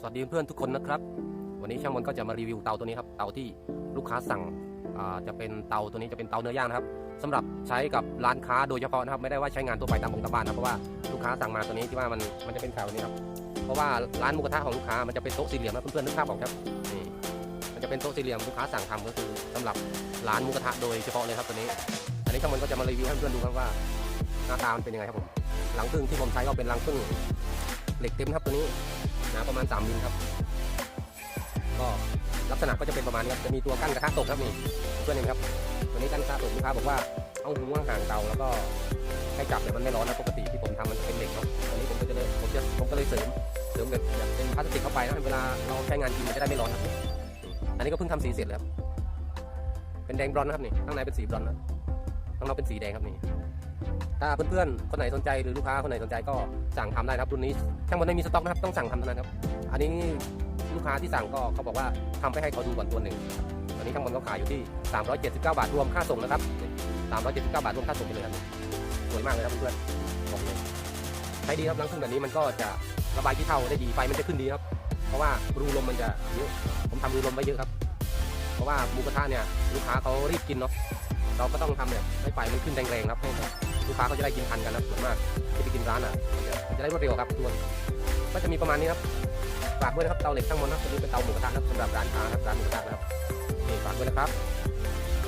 สวัสดีเพื่อนทุกคนนะครับ วันนี้ช่างมนก็จะมารีวิวเตาตัวนี้ครับ เตาที่ลูกค้าสั่งจะเป็นเตาตัวนี้จะเป็นเตาเนื้อย่างนะครับสำหรับใช้กับร้านค้าโดยเฉพาะนะครับ ไม่ได้ว่าใช้งานทั่วไปตามองค์ตามบ้านนะเพราะว่าลูกค้าสั่งมาตัวนี้ที่ว่ามันมันจะเป็นข่าวนี้ครับเพราะว่าร้านหมูกระทะของลูกค้ามันจะเป็นโต๊ะสี่เหลี่ยมนะเพื่อนๆนึกภาพออกครับนี่มันจะเป็นโต๊ะสี่เหลี่ยมลูกค้าสั่งทำก็คือสำหรับร้านหมูกระทะโดยเฉพาะเลยครับตัวนี้ อันนี้ช่างมนก็จะมารีวิวให้เพื่อนดูครับว่าหน้าตามันเป็นยังไงครับผมหลังพึ่งที่ผมใช้ก็เป็นหลังพึ่งเหล็กเต็มครับตัวนี้ หนาประมาณ3มิลครับ ก็ลักษณะก็จะเป็นประมาณนี้ครับ จะมีตัวกั้นกระทะตกครับนี่เพื่อนเห็นครับตัวนี้กั้นกระทะตกลูกค้าบอกว่าเอาหูห่างเตาแล้วก็ให้จับเนี่มันไม่ร้อนนะปกติที่ผมทำมันจะเป็นเหล็กเนาะอันนี้ผมก็จะเลยผมจะผมก็เลยเสริมเสริมแบบแบบเป็นพลาสติกเข้าไปนะเวลาเราใช้งานจริงมันจะได้ไม่ร้อนครับ อันนี้ก็เพิ่งทำสีเสร็จเลยครับเป็นแดงบรอนนะครับนี่ข้างในเป็นสีบรอนนะข้างนอกเป็นสีแดงครับนี่ ถ้าเพื่อนๆ คนไหนสนใจหรือลูกค้าคนไหนสนใจก็สั่งทำได้นะครับรุ่นนี้ช่างมันไม่มีสต็อกนะครับต้องสั่งทำเท่านั้นครับ อันนี้ลูกค้าที่สั่งก็เขาบอกว่าทำไปให้เขาดูก่อนตัวหนึ่งตอนนี้ช่างมันก็ขายอยู่ที่ 379 บาทรวมค่าส่งนะครับ 379 บาทรวมค่าส่งไปเลยครับสวยมากเลยครับเพื่อนๆบอกเลยใช้ดีครับล้างเครื่องแบบนี้มันก็จะระบายขี้เถ้าได้ดีไฟมันจะขึ้นดีครับ เพราะว่ารูลมมันจะเยอะผมทำรูลมไว้เยอะครับ เพราะว่าหมูกระทะเนี่ยลูกค้าเขารีบกินเนาะเราก็ต้องทำแบบให้ไฟมันขึ้นแรงๆครับให้ ลูกค้าเขาจะได้กินทันกันนะส่วนมากที่ไปกินร้านอะจะได้รวดเร็วครับทุกคนก็จะมีประมาณนี้ครับฝากด้วยนะครับเตาเหล็กทั้งหมดนะตัวนี้เป็นเตาหมูกระทะนะครับสำหรับร้านค้านะครับร้านหมูกระทะนะครับฝากด้วยนะครับ